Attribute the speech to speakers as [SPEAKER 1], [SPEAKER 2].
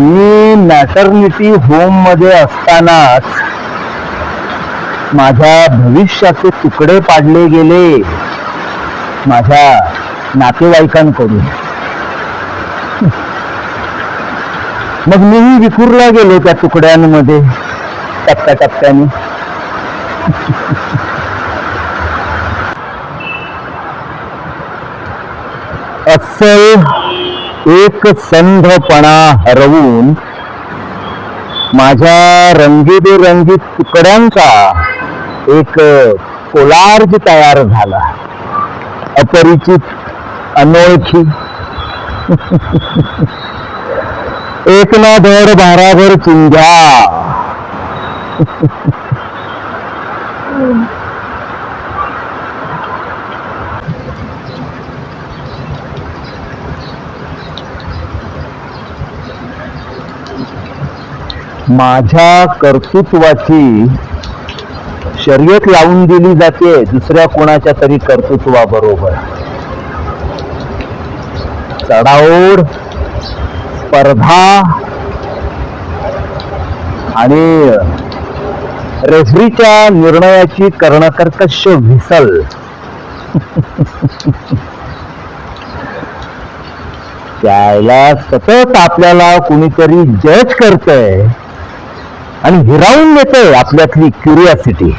[SPEAKER 1] मी maternity होममध्ये असतानाच माझ्या भविष्याचे तुकडे पाडले गेले. माझ्या नातेवाईकांकडून. मग मीही विखुरला गेलो त्या तुकड्यांमध्ये टप्प्याटप्प्याने. अस्सल एक संधपणा हरवून माझ्या रंगीबेरंगी तुकड्यांचा एक कोलार्ज तयार झाला. अपरिचित अनोळखी. एक ना धड भाराभर चिंध्या. माझ्या कर्तृत्वाची शर्यत लावून दिली जाते दुसऱ्या कोणाच्या तरी कर्तृत्वाबरोबर. चढाओढ स्पर्धा आणि रेफरीच्या निर्णयाची कर्णकर्कश व्हिसल. त्याला सतत आपल्याला कुणीतरी जज करतंय. आणि हिरावून येते आपल्यातली क्युरियासिटी